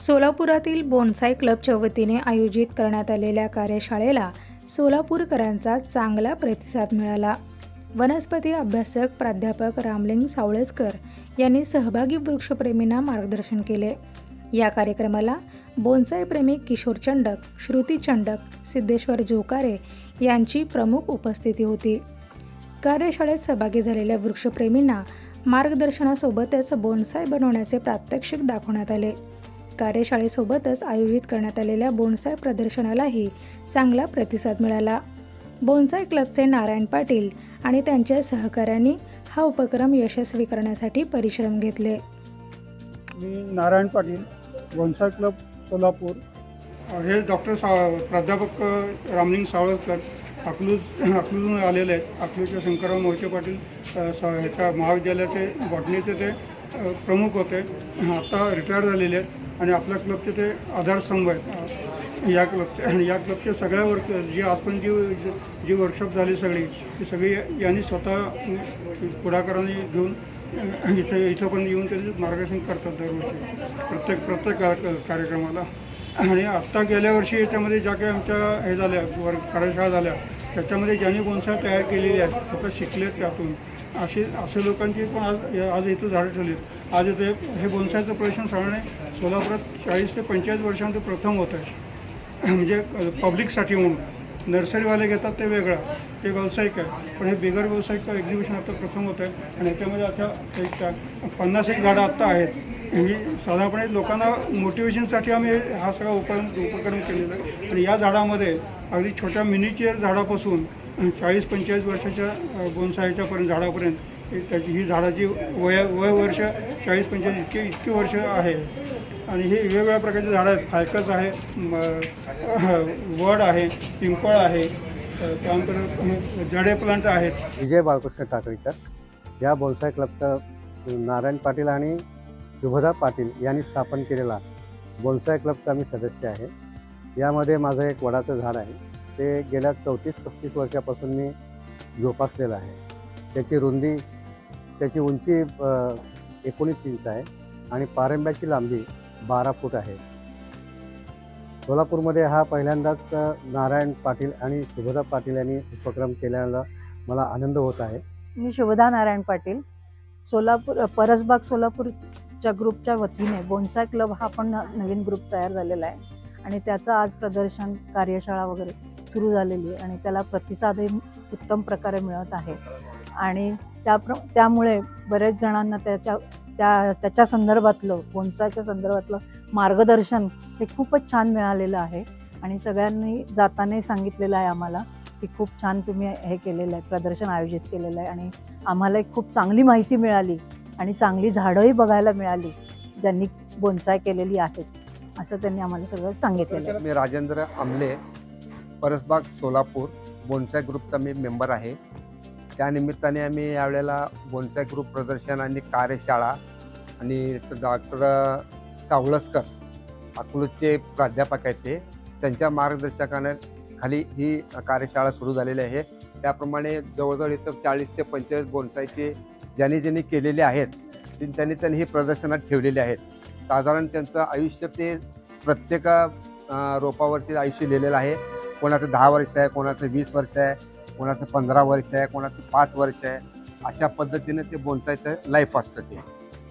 सोलापुरातील bonsai क्लबच्या वतीने आयोजित करण्यात आलेल्या कार्यशाळेला सोलापूरकरांचा चांगला प्रतिसाद मिळाला. वनस्पती अभ्यासक प्राध्यापक रामलिंग सावळेसकर यांनी सहभागी वृक्षप्रेमींना मार्गदर्शन केले. या कार्यक्रमाला बोनसाय प्रेमी किशोर चंडक श्रुती चंडक सिद्धेश्वर जोकारे यांची प्रमुख उपस्थिती होती. कार्यशाळेत सहभागी झालेल्या वृक्षप्रेमींना मार्गदर्शनासोबतच बोनसाय बनवण्याचे प्रात्यक्षिक दाखवण्यात आले. कार्यशाळेसोबतच आयोजित करण्यात आलेल्या बोन्साय प्रदर्शनालाही चांगला प्रतिसाद मिळाला. बोनसाय क्लबचे नारायण पाटील आणि त्यांच्या सहकाऱ्यांनी हा उपक्रम यशस्वी करण्यासाठी परिश्रम घेतले. मी नारायण पाटील बोनसाय क्लब सोलापूर हे डॉक्टर सा प्राध्यापक रामलिंग सावळकर अकलूज अकलूजून आलेले आहेत. अकलूजचे शंकरराव मोहिते पाटील ह्याच्या महाविद्यालयाचे बॉटनीचे ते प्रमुख होते. आता रिटायर झालेले आहेत. आणि आपल्या क्लबचे ते आधारस्तंभ आहेत. या क्लबचे आणि या क्लबचे सगळ्या वर्क जी आपण जी जी वर्कशॉप झाली सगळी ती सगळी यांनी स्वतः पुढाकाराने घेऊन इथे इथं पण येऊन त्यांचे मार्गदर्शन करतात दरवर्षी. प्रत्येक प्रत्येक कार्यक्रमाला. आणि आत्ता गेल्या वर्षी याच्यामध्ये ज्या काही आमच्या हे झाल्या वर कार्यशाळा झाल्या त्याच्यामध्ये ज्यांनी बोनसाय तयार केलेली आहेत स्वतः शिकलेत त्यातून. असे असे लोकांची पण आज आज इथं झाडं ठेवली. आज इथे हे बोनसायचं प्रदर्शन साधारण सोलापुरात चाळीस ते पंचेचाळीस वर्षांचं प्रथम होतं आहे. म्हणजे पब्लिकसाठी म्हणून. नर्सरीवाले घेतात ते वेगळं ते व्यावसायिक आहे. पण हे बिगर व्यावसायिक एक्झिबिशन आता प्रथम होतं आहे आणि याच्यामध्ये आता एक पन्नास एक झाडं आत्ता आहेत. ही साधारणपणे लोकांना मोटिवेशनसाठी आम्ही हा सगळा उपक्रम उपक्रम केलेला आहे. आणि या झाडामध्ये अगदी छोट्या मिनीचेअर झाडापासून चाळीस पंचेचाळीस वर्षाच्या बोनसायच्यापर्यंत झाडापर्यंत त्याची ही झाडाची वय वय वर्ष चाळीस पंचेचाळीस इतके इतकी वर्ष आहे. आणि हे वेगवेगळ्या प्रकारचे झाडं आहेत. फायकस आहे वड आहे पिंपळ आहे त्यानंतर जडे प्लांट आहेत. विजय बाळकृष्ण काकडीकर. या बोलसाय क्लबचं नारायण पाटील आणि शुभदा पाटील यांनी स्थापन केलेला बोलसाय क्लबचा मी सदस्य आहे. यामध्ये माझं एक वडाचं झाड आहे. ते गेल्या चौतीस पस्तीस वर्षापासून मी जोपासलेलं आहे. त्याची रुंदी त्याची उंची एकोणीस इंच आहे आणि पारंब्याची लांबी बारा फूट आहे. सोलापूरमध्ये हा पहिल्यांदाच नारायण पाटील आणि शुभदा पाटील यांनी उपक्रम केल्याला मला आनंद होत आहे. मी शुभदा नारायण पाटील. सोलापूर परसबाग सोलापूरच्या ग्रुपच्या वतीने बोन्साय क्लब हा पण नवीन ग्रुप तयार झालेला आहे आणि त्याचं आज प्रदर्शन कार्यशाळा वगैरे सुरू झालेली आहे आणि त्याला प्रतिसादही उत्तम प्रकारे मिळत आहे. आणि त्याप्र त्यामुळे बरेच जणांना त्याच्या त्या त्याच्या संदर्भातलं बोन्सायच्या संदर्भातलं मार्गदर्शन हे खूपच छान मिळालेलं आहे. आणि सगळ्यांनी जातानाही सांगितलेलं आहे आम्हाला की खूप छान तुम्ही हे केलेलं आहे प्रदर्शन आयोजित केलेलं आहे आणि आम्हाला एक खूप चांगली माहिती मिळाली आणि चांगली झाडंही बघायला मिळाली ज्यांनी बोनसाय केलेली आहेत असं त्यांनी आम्हाला सगळं सांगितलेलं आहे. मी राजेंद्र आमले परसबाग सोलापूर बोनसाय ग्रुपचा मी मेंबर आहे. त्यानिमित्ताने आम्ही यावेळेला बोन्साय ग्रुप प्रदर्शन आणि कार्यशाळा आणि डॉक्टर सावळसकर अकलूजचे प्राध्यापक आहेत ते त्यांच्या मार्गदर्शकाने खाली ही कार्यशाळा सुरू झालेली आहे. त्याप्रमाणे जवळजवळ इथं चाळीस ते पंचेचाळीस बोन्सायचे ज्यांनी ज्यांनी केलेले आहेत त्यांनी त्यांनी ही प्रदर्शनात ठेवलेले आहेत. साधारण त्यांचं आयुष्य ते प्रत्येक रोपावरती आयुष्य लिहिलेलं आहे. कोणाचं दहा वर्ष आहे कोणाचं वीस वर्ष आहे कोणाचं पंधरा वर्ष आहे कोणाचं पाच वर्ष आहे अशा पद्धतीनं ते बोनसायचं लाईफ असतं ते.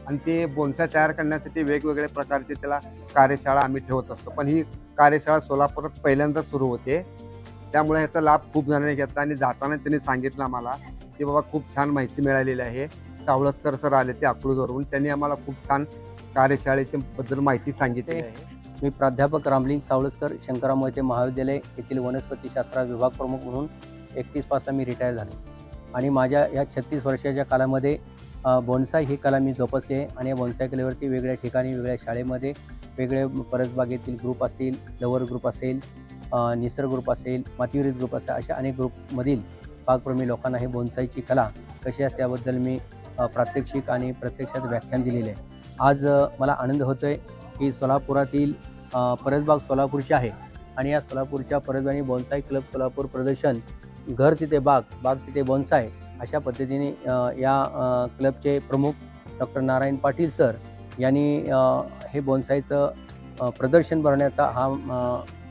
आणि ते बोनसाय तयार करण्यासाठी वेगवेगळ्या प्रकारचे त्याला कार्यशाळा आम्ही ठेवत असतो. पण ही कार्यशाळा सोलापुरात पहिल्यांदा सुरू होते. त्यामुळे ह्याचा लाभ खूप जणांनी घेतला आणि जाताना त्यांनी सांगितलं आम्हाला की बाबा खूप छान माहिती मिळालेली आहे. सावळसकर सर आले ते अकलूजवरून त्यांनी आम्हाला खूप छान कार्यशाळेच्या बद्दल माहिती सांगितली आहे. मी प्राध्यापक रामलिंग सावळसकर शंकरराव महाविद्यालय येथील वनस्पतीशास्त्र विभाग प्रमुख म्हणून एकतीस पाचला मी रिटायर झालो. आणि माझ्या या छत्तीस वर्षाच्या कालामध्ये अ, बोन्साय ही कला मी जोपासली आहे. आणि या बोन्साय कलेवरती वेगळ्या ठिकाणी वेगळ्या शाळेमध्ये वेगळे परसबागेतील ग्रुप असतील लवर ग्रुप असेल निसर्ग ग्रुप असेल मातीविरीत ग्रुप असेल अशा अनेक ग्रुपमधील पाकप्रेमी लोकांना हे बोन्सायची कला कशी आहे त्याबद्दल मी प्रात्यक्षिक आणि प्रत्यक्षात व्याख्यान दिलेले आहे. आज मला आनंद होतो आहे की सोलापुरातील परसबाग सोलापूरची आहे. आणि या सोलापूरच्या परसबाग बोनसाई क्लब सोलापूर प्रदर्शन घर तिथे बाग बाग तिथे बोन्साय अशा पद्धतीने या क्लबचे प्रमुख डॉक्टर नारायण पाटील सर यांनी हे बोन्सायचं प्रदर्शन भरण्याचा हा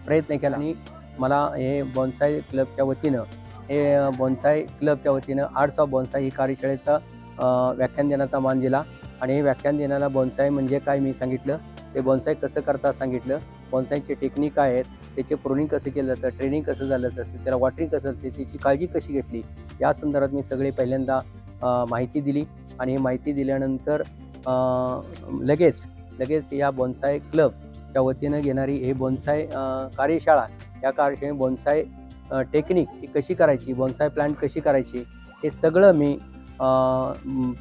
प्रयत्न केला. आणि मला हे बॉन्साय क्लबच्या वतीनं हे अ, बॉन्साय क्लबच्या वतीनं आर्ट्स ऑफ बॉन्साय ही कार्यशाळेचा व्याख्यान देण्याचा मान दिला. आणि हे व्याख्यान देण्याला बॉन्साय म्हणजे काय मी सांगितलं? ते बॉन्साय कसं करता सांगितलं? बॉन्सायचे टेक्निक काय आहेत? त्याचे प्रोनिंग कसं केलं जातं ट्रेनिंग कसं झालं जातं त्याला वॉटरिंग कसं असते त्याची काळजी कशी घेतली या संदर्भात मी सगळे पहिल्यांदा माहिती दिली आणि ही माहिती दिल्यानंतर लगेच लगेच या बॉन्साय क्लबच्या वतीनं घेणारी हे बॉन्साय कार्यशाळा या कार्यशाळे बॉन्साय टेक्निक ही कशी करायची बॉन्साय प्लांट कशी करायची हे सगळं मी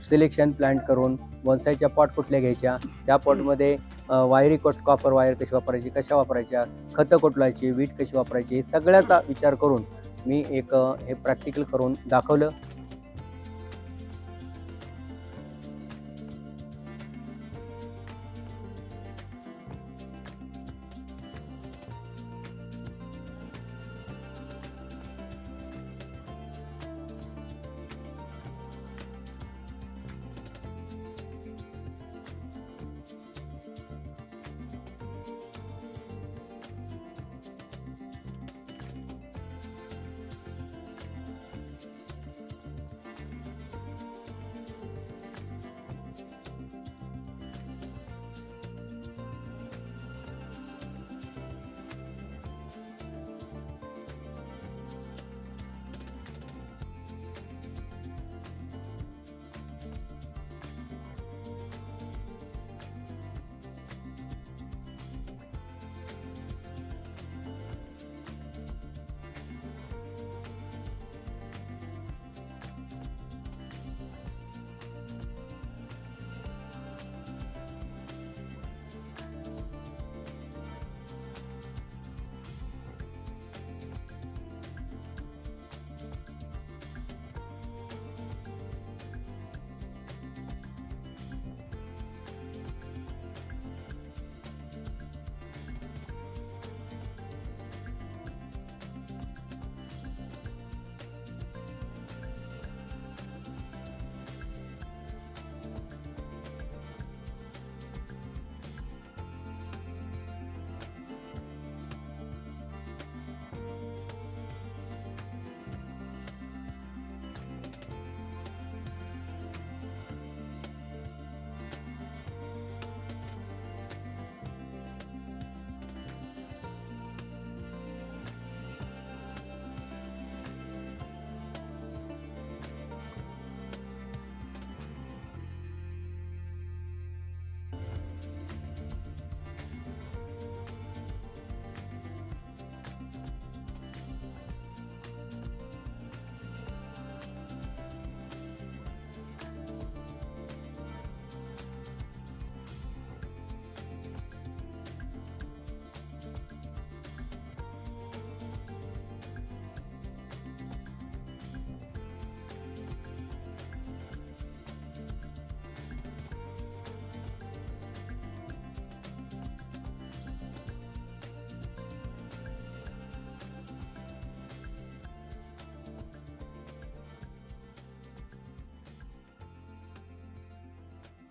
सिलेक्शन प्लांट करून बॉन्सायच्या पॉट कुठल्या घ्यायच्या? त्या पॉटमध्ये वायरी कोट कॉपर वायर कशी वापरायची कशा वापरायच्या खतं कुठलायची वीट कशी वापरायची सगळ्याचा विचार करून मी एक हे प्रॅक्टिकल करून दाखवलं.